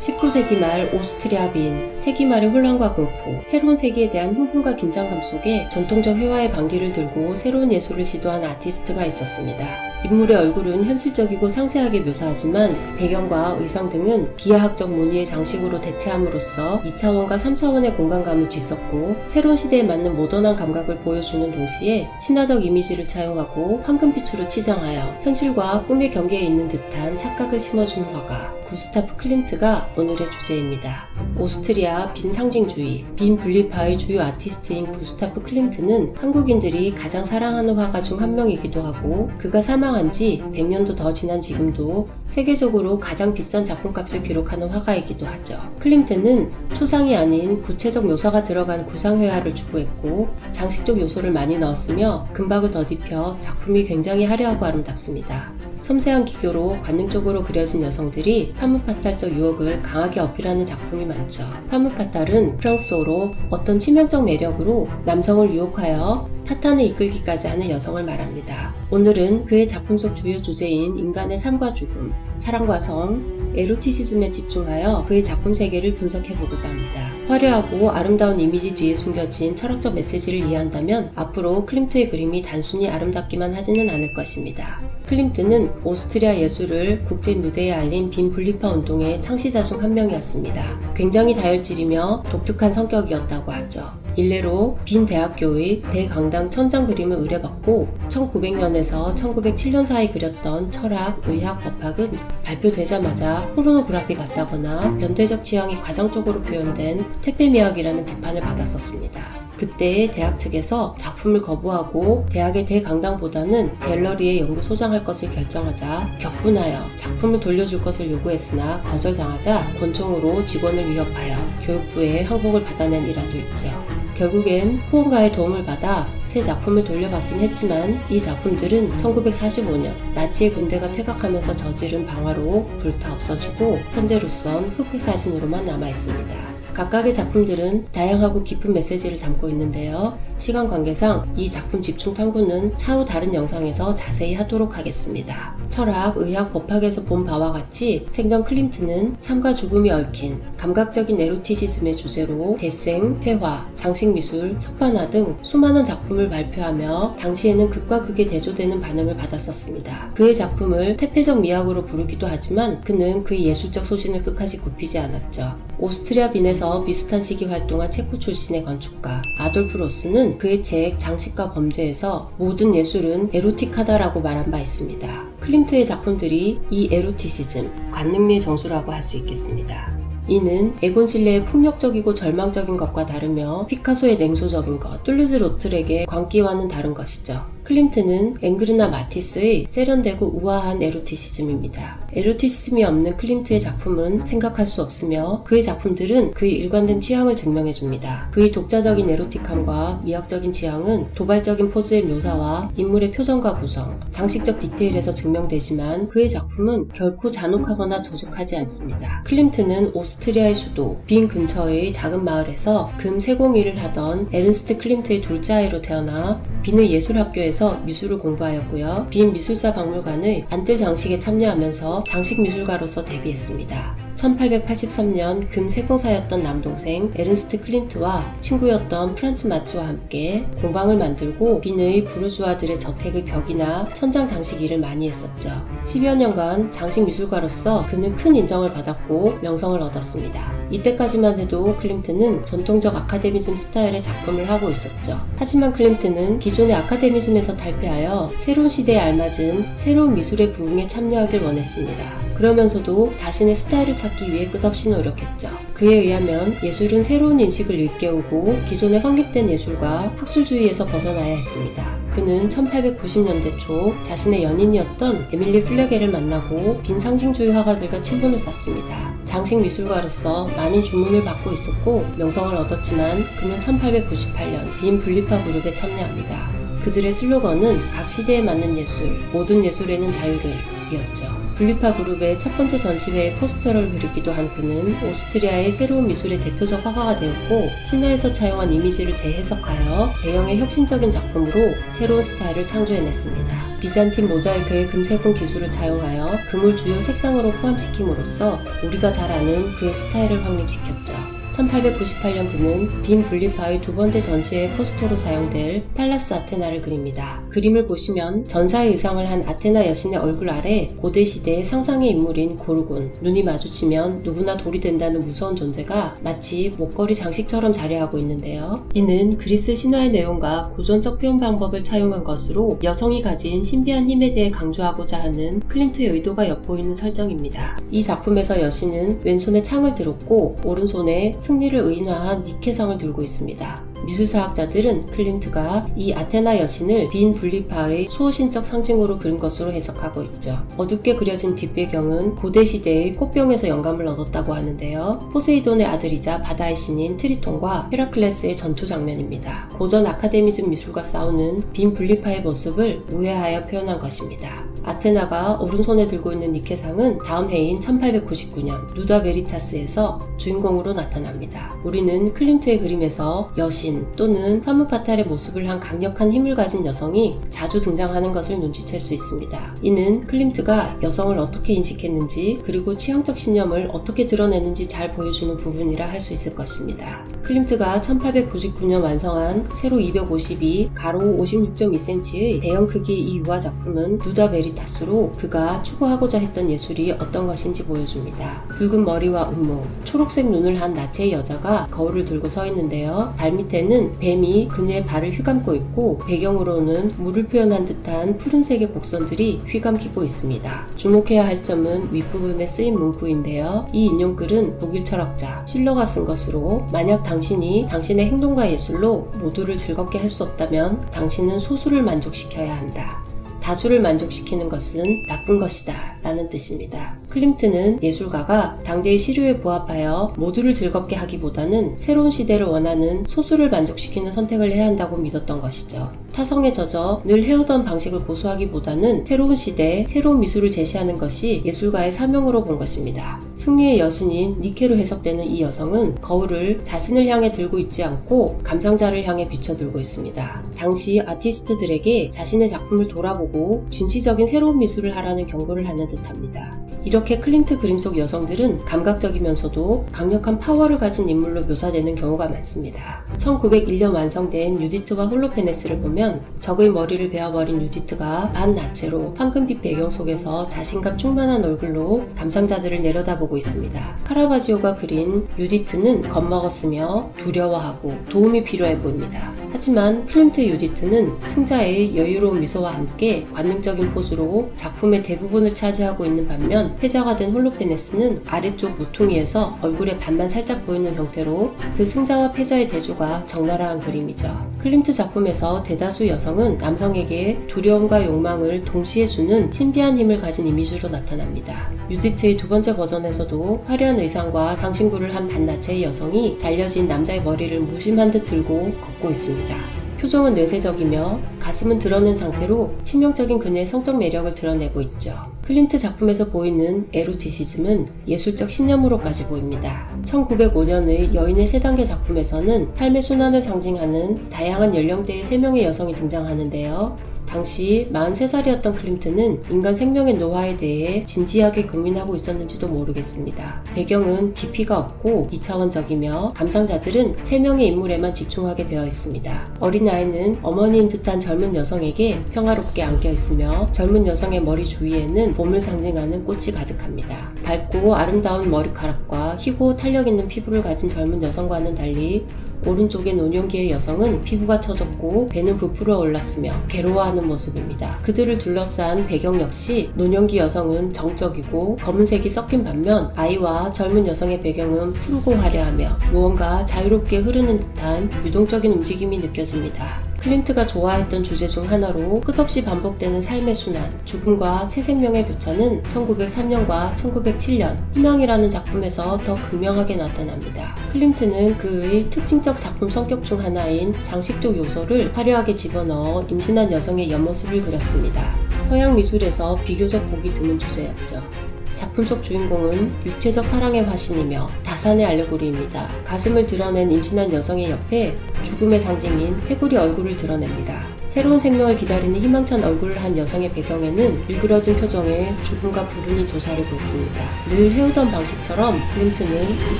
19세기 말 오스트리아 빈, 세기 말의 혼란과 공포, 새로운 세계에 대한 흥분과 긴장감 속에 전통적 회화의 반기를 들고 새로운 예술을 시도한 아티스트가 있었습니다. 인물의 얼굴은 현실적이고 상세하게 묘사하지만 배경과 의상 등은 기하학적 무늬의 장식으로 대체함으로써 2차원과 3차원의 공간감을 뒤섞고 새로운 시대에 맞는 모던한 감각을 보여주는 동시에 신화적 이미지를 차용하고 황금빛으로 치장하여 현실과 꿈의 경계에 있는 듯한 착각을 심어주는 화가 구스타프 클림트가 오늘의 주제입니다. 오스트리아 빈 상징주의, 빈 분리파의 주요 아티스트인 구스타프 클림트는 한국인들이 가장 사랑하는 화가 중 한 명이기도 하고 그가 사망 한 지 100년도 더 지난 지금도 세계적으로 가장 비싼 작품값을 기록하는 화가이기도 하죠. 클림트는 초상이 아닌 구체적 묘사가 들어간 구상회화를 추구했고 장식적 요소를 많이 넣었으며 금박을 더딥혀 작품이 굉장히 화려하고 아름답습니다. 섬세한 기교로 관능적으로 그려진 여성들이 파무파탈적 유혹을 강하게 어필하는 작품이 많죠. 파무파탈은 프랑스어로 어떤 치명적 매력으로 남성을 유혹하여 타탄에 이끌기까지 하는 여성을 말합니다. 오늘은 그의 작품 속 주요 주제인 인간의 삶과 죽음, 사랑과 성, 에로티시즘에 집중하여 그의 작품 세계를 분석해 보고자 합니다. 화려하고 아름다운 이미지 뒤에 숨겨진 철학적 메시지를 이해한다면 앞으로 클림트의 그림이 단순히 아름답기만 하지는 않을 것입니다. 클림트는 오스트리아 예술을 국제 무대에 알린 빈 분리파 운동의 창시자 중 한 명이었습니다. 굉장히 다혈질이며 독특한 성격이었다고 하죠. 일례로 빈 대학교의 대강당 천장 그림을 의뢰받고 1900년에서 1907년 사이 그렸던 철학, 의학, 법학은 발표되자마자 포르노그라피 같다거나 변태적 취향이 과장적으로 표현된 퇴폐미학이라는 비판을 받았었습니다. 그때 대학 측에서 작품을 거부하고 대학의 대강당보다는 갤러리에 연구 소장할 것을 결정하자 격분하여 작품을 돌려줄 것을 요구했으나 거절당하자 권총으로 직원을 위협하여 교육부에 항복을 받아낸 일화도 있죠. 결국엔 후원가의 도움을 받아 새 작품을 돌려받긴 했지만 이 작품들은 1945년 나치의 군대가 퇴각하면서 저지른 방화로 불타 없어지고 현재로선 흑백 사진으로만 남아 있습니다. 각각의 작품들은 다양하고 깊은 메시지를 담고 있는데요. 시간 관계상 이 작품 집중 탐구는 차후 다른 영상에서 자세히 하도록 하겠습니다. 철학, 의학, 법학에서 본 바와 같이 생전 클림트는 삶과 죽음이 얽힌 감각적인 에로티시즘의 주제로 대생, 회화, 장식미술, 석반화 등 수많은 작품을 발표하며 당시에는 극과 극에 대조되는 반응을 받았었습니다. 그의 작품을 퇴폐적 미학으로 부르기도 하지만 그는 그의 예술적 소신을 끝까지 굽히지 않았죠. 오스트리아 빈에서 비슷한 시기 활동한 체코 출신의 건축가 아돌프 로스는 그의 책 장식과 범죄에서 모든 예술은 에로틱하다라고 말한 바 있습니다. 클림트의 작품들이 이 에로티시즘, 관능미의 정수라고 할 수 있겠습니다. 이는 에곤 실레의 폭력적이고 절망적인 것과 다르며 피카소의 냉소적인 것, 툴루즈 로트렉의 광기와는 다른 것이죠. 클림트는 앵그르나 마티스의 세련되고 우아한 에로티시즘입니다. 에로티시즘이 없는 클림트의 작품은 생각할 수 없으며 그의 작품들은 그의 일관된 취향을 증명해줍니다. 그의 독자적인 에로틱함과 미학적인 취향은 도발적인 포즈의 묘사와 인물의 표정과 구성, 장식적 디테일에서 증명되지만 그의 작품은 결코 잔혹하거나 저속하지 않습니다. 클림트는 오스트리아의 수도 빈 근처의 작은 마을에서 금 세공일을 하던 에른스트 클림트의 둘째 아이로 태어나 빈의 예술학교에서 미술을 공부하였고요. 빈 미술사 박물관의 안뜰 장식에 참여하면서 장식 미술가로서 데뷔했습니다. 1883년 금 세공사였던 남동생 에른스트 클림트와 친구였던 프란츠 마츠와 함께 공방을 만들고 빈의 부르주아들의 저택의 벽이나 천장 장식 일을 많이 했었죠. 10여 년간 장식 미술가로서 그는 큰 인정을 받았고 명성을 얻었습니다. 이때까지만 해도 클림트는 전통적 아카데미즘 스타일의 작품을 하고 있었죠. 하지만 클림트는 기존의 아카데미즘에서 탈피하여 새로운 시대에 알맞은 새로운 미술의 부흥에 참여하길 원했습니다. 그러면서도 자신의 스타일을 찾기 위해 끝없이 노력했죠. 그에 의하면 예술은 새로운 인식을 일깨우고 기존의 확립된 예술과 학술주의에서 벗어나야 했습니다. 그는 1890년대 초 자신의 연인이었던 에밀리 플레게를 만나고 빈 상징주의 화가들과 친분을 쌓습니다. 장식 미술가로서 많은 주문을 받고 있었고 명성을 얻었지만 그는 1898년 빈 분리파 그룹에 참여합니다. 그들의 슬로건은 각 시대에 맞는 예술, 모든 예술에는 자유를 이었죠. 분리파 그룹의 첫 번째 전시회의 포스터를 그리기도 한 그는 오스트리아의 새로운 미술의 대표적 화가가 되었고 신화에서 차용한 이미지를 재해석하여 대형의 혁신적인 작품으로 새로운 스타일을 창조해냈습니다. 비잔틴 모자이크의 금세분 기술을 차용하여 금을 주요 색상으로 포함시킴으로써 우리가 잘 아는 그의 스타일을 확립시켰죠. 1898년 그는 빈 분리파의 두 번째 전시회 포스터로 사용될 팔라스 아테나를 그립니다. 그림을 보시면 전사의 의상을 한 아테나 여신의 얼굴 아래 고대 시대의 상상의 인물인 고르곤, 눈이 마주치면 누구나 돌이 된다는 무서운 존재가 마치 목걸이 장식처럼 자리하고 있는데요. 이는 그리스 신화의 내용과 고전적 표현 방법을 차용한 것으로 여성이 가진 신비한 힘에 대해 강조하고자 하는 클림트의 의도가 엿보이는 설정입니다. 이 작품에서 여신은 왼손에 창을 들었고 오른손에 승리를 의인화한 니케상을 들고 있습니다. 미술사학자들은 클림트가 이 아테나 여신을 빈 분리파의 수호신적 상징으로 그린 것으로 해석하고 있죠. 어둡게 그려진 뒷배경은 고대 시대의 꽃병에서 영감을 얻었다고 하는데요. 포세이돈의 아들이자 바다의 신인 트리톤과 헤라클레스의 전투 장면입니다. 고전 아카데미즘 미술과 싸우는 빈 분리파의 모습을 우회하여 표현한 것입니다. 아테나가 오른손에 들고 있는 니케상은 다음 해인 1899년 누다 베리타스에서 주인공으로 나타납니다. 우리는 클림트의 그림에서 여신 또는 파무파탈의 모습을 한 강력한 힘을 가진 여성이 자주 등장하는 것을 눈치챌 수 있습니다. 이는 클림트가 여성을 어떻게 인식했는지 그리고 취향적 신념을 어떻게 드러내는지 잘 보여주는 부분이라 할 수 있을 것입니다. 클림트가 1899년 완성한 세로 252, 가로 56.2cm의 대형 크기의 이 유화 작품은 누다 베리타스로 그가 추구하고자 했던 예술이 어떤 것인지 보여줍니다. 붉은 머리와 음모, 초록색 눈을 한 나체의 여자가 거울을 들고 서 있는데요. 발 밑에 는 뱀이 그녀의 발을 휘감고 있고 배경으로는 물을 표현한 듯한 푸른색의 곡선들이 휘감기고 있습니다. 주목해야 할 점은 윗부분에 쓰인 문구인데요. 이 인용글은 독일 철학자 실러가 쓴 것으로 만약 당신이 당신의 행동과 예술로 모두를 즐겁게 할 수 없다면 당신은 소수를 만족시켜야 한다. 다수를 만족시키는 것은 나쁜 것이다. 라는 뜻입니다. 클림트는 예술가가 당대의 시류에 부합하여 모두를 즐겁게 하기보다는 새로운 시대를 원하는 소수를 만족시키는 선택을 해야 한다고 믿었던 것이죠. 타성에 젖어 늘 해오던 방식을 고수하기보다는 새로운 시대, 새로운 미술을 제시하는 것이 예술가의 사명으로 본 것입니다. 승리의 여신인 니케로 해석되는 이 여성은 거울을 자신을 향해 들고 있지 않고 감상자를 향해 비춰들고 있습니다. 당시 아티스트들에게 자신의 작품을 돌아보고 진취적인 새로운 미술을 하라는 경고를 하는 듯합니다. 이렇게 클림트 그림 속 여성들은 감각적이면서도 강력한 파워를 가진 인물로 묘사되는 경우가 많습니다. 1901년 완성된 유디트와 홀로페네스를 보면 적의 머리를 베어버린 유디트가 반나체로 황금빛 배경 속에서 자신감 충만한 얼굴로 감상자들을 내려다보고 있습니다. 카라바지오가 그린 유디트는 겁먹었으며 두려워하고 도움이 필요해 보입니다. 하지만 클림트 유디트는 승자의 여유로운 미소와 함께 관능적인 포즈로 작품의 대부분을 차지하고 있는 반면 패자가 된 홀로페네스는 아래쪽 모퉁이에서 얼굴의 반만 살짝 보이는 형태로 그 승자와 패자의 대조가 적나라한 그림이죠. 클림트 작품에서 대다수 여성은 남성에게 두려움과 욕망을 동시에 주는 신비한 힘을 가진 이미지로 나타납니다. 유디트의 두 번째 버전에서도 화려한 의상과 장신구를 한 반나체의 여성이 잘려진 남자의 머리를 무심한 듯 들고 걷고 있습니다. 표정은 뇌세적이며 가슴은 드러낸 상태로 치명적인 그녀의 성적 매력을 드러내고 있죠. 클림트 작품에서 보이는 에로티시즘은 예술적 신념으로까지 보입니다. 1905년의 여인의 세 단계 작품에서는 삶의 순환을 상징하는 다양한 연령대의 3명의 여성이 등장하는데요. 당시 43살이었던 클림트는 인간 생명의 노화에 대해 진지하게 고민하고 있었는지도 모르겠습니다. 배경은 깊이가 없고 2차원적이며 감상자들은 3명의 인물에만 집중하게 되어 있습니다. 어린아이는 어머니인 듯한 젊은 여성에게 평화롭게 안겨 있으며 젊은 여성의 머리 주위에는 봄을 상징하는 꽃이 가득합니다. 밝고 아름다운 머리카락과 희고 탄력 있는 피부를 가진 젊은 여성과는 달리 오른쪽의 노년기의 여성은 피부가 처졌고 배는 부풀어 올랐으며 괴로워하는 모습입니다. 그들을 둘러싼 배경 역시 노년기 여성은 정적이고 검은색이 섞인 반면 아이와 젊은 여성의 배경은 푸르고 화려하며 무언가 자유롭게 흐르는 듯한 유동적인 움직임이 느껴집니다. 클림트가 좋아했던 주제 중 하나로 끝없이 반복되는 삶의 순환, 죽음과 새 생명의 교차는 1903년과 1907년 희망이라는 작품에서 더 극명하게 나타납니다. 클림트는 그의 특징적 작품 성격 중 하나인 장식적 요소를 화려하게 집어넣어 임신한 여성의 옆모습을 그렸습니다. 서양 미술에서 비교적 보기 드문 주제였죠. 작품 속 주인공은 육체적 사랑의 화신이며 다산의 알레고리입니다. 가슴을 드러낸 임신한 여성의 옆에 죽음의 상징인 해골이 얼굴을 드러냅니다. 새로운 생명을 기다리는 희망찬 얼굴을 한 여성의 배경에는 일그러진 표정에 죽음과 불운이 도사리고 있습니다. 늘 해오던 방식처럼 클린트는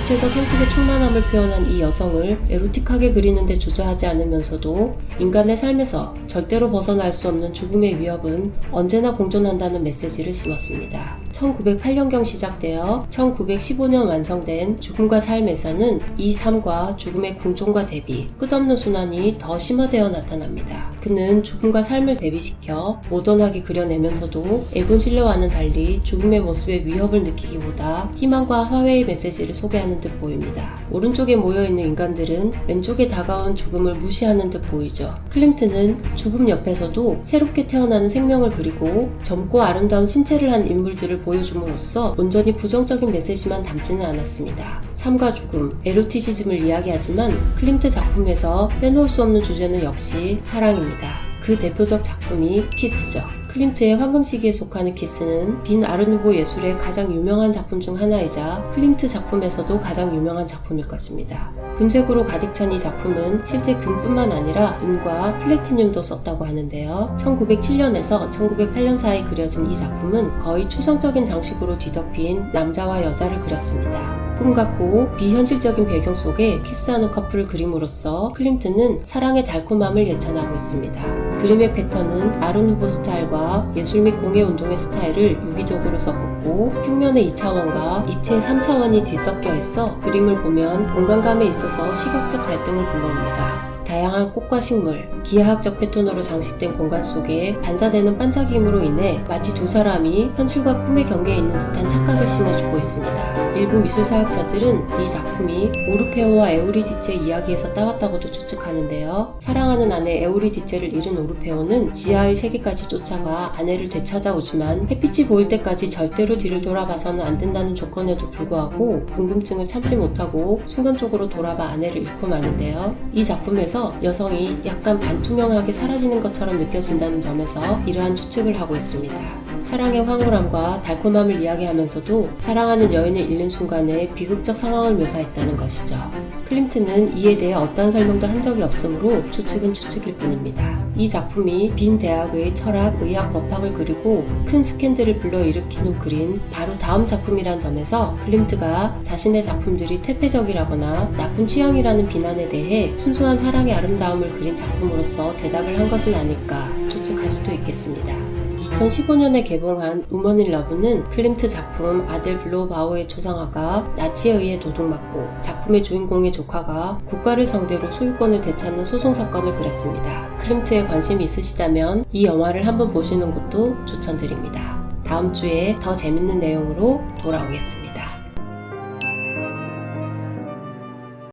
육체적 형식의 충만함을 표현한 이 여성을 에로틱하게 그리는데 주저하지 않으면서도 인간의 삶에서 절대로 벗어날 수 없는 죽음의 위협은 언제나 공존한다는 메시지를 심었습니다. 1908년경 시작되어 1915년 완성된 죽음과 삶에서는 이 삶과 죽음의 공존과 대비, 끝없는 순환이 더 심화되어 나타납니다. 그는 죽음과 삶을 대비시켜 모던하게 그려내면서도 에곤 실레와는 달리 죽음의 모습의 위협을 느끼기보다 희망과 화해의 메시지를 소개하는 듯 보입니다. 오른쪽에 모여있는 인간들은 왼쪽에 다가온 죽음을 무시하는 듯 보이죠. 클림트는 죽음 옆에서도 새롭게 태어나는 생명을 그리고 젊고 아름다운 신체를 한 인물들을 보 여줌으로써 온전히 부정적인 메시지만 담지는 않았습니다. 삶과 죽음, 에로티시즘을 이야기하지만 클림트 작품에서 빼놓을 수 없는 주제는 역시 사랑입니다. 그 대표적 작품이 키스죠. 클림트의 황금 시기에 속하는 키스는 빈 아르누보 예술의 가장 유명한 작품 중 하나이자 클림트 작품에서도 가장 유명한 작품일 것입니다. 금색으로 가득 찬 이 작품은 실제 금뿐만 아니라 은과 플래티늄도 썼다고 하는데요. 1907년에서 1908년 사이 그려진 이 작품은 거의 추상적인 장식으로 뒤덮인 남자와 여자를 그렸습니다. 꿈 같고 비현실적인 배경 속에 키스하는 커플을 그림으로써 클림트는 사랑의 달콤함을 예찬하고 있습니다. 그림의 패턴은 아르누보 스타일과 예술 및 공예 운동의 스타일을 유기적으로 섞었고 평면의 2차원과 입체의 3차원이 뒤섞여 있어 그림을 보면 공간감에 있어서 시각적 갈등을 불러옵니다. 다양한 꽃과 식물, 기하학적 패턴으로 장식된 공간 속에 반사되는 반짝임으로 인해 마치 두 사람이 현실과 꿈의 경계에 있는 듯한 착각을 심어주고 있습니다. 일부 미술사학자들은 이 작품이 오르 페오와 에우리디체의 이야기에서 따왔다고도 추측하는데요. 사랑하는 아내 에우리디체를 잃은 오르페오는 지하의 세계까지 쫓아가 아내를 되찾아오지만 햇빛이 보일 때까지 절대로 뒤를 돌아봐서는 안 된다는 조건에도 불구하고 궁금증을 참지 못하고 순간적으로 돌아봐 아내를 잃고 마는데요. 이 작품에서 여성이 약간 반투명하게 사라지는 것처럼 느껴진다는 점에서 이러한 추측을 하고 있습니다. 사랑의 황홀함과 달콤함을 이야기하면서도 사랑하는 여인을 잃는 순간의 비극적 상황을 묘사했다는 것이죠. 클림트는 이에 대해 어떠한 설명도 한 적이 없으므로 추측은 추측일 뿐입니다. 이 작품이 빈 대학의 철학, 의학, 법학을 그리고 큰 스캔들을 불러일으킨 후 그린 바로 다음 작품이란 점에서 클림트가 자신의 작품들이 퇴폐적이라거나 나쁜 취향이라는 비난에 대해 순수한 사랑의 아름다움을 그린 작품으로서 대답을 한 것은 아닐까 추측할 수도 있겠습니다. 2015년에 개봉한 우먼 인 러브는 클림트 작품 아들 블로바우의 초상화가 나치에 의해 도둑맞고 작품의 주인공의 조카가 국가를 상대로 소유권을 되찾는 소송 사건을 그렸습니다. 클림트에 관심이 있으시다면 이 영화를 한번 보시는 것도 추천드립니다. 다음 주에 더 재밌는 내용으로 돌아오겠습니다.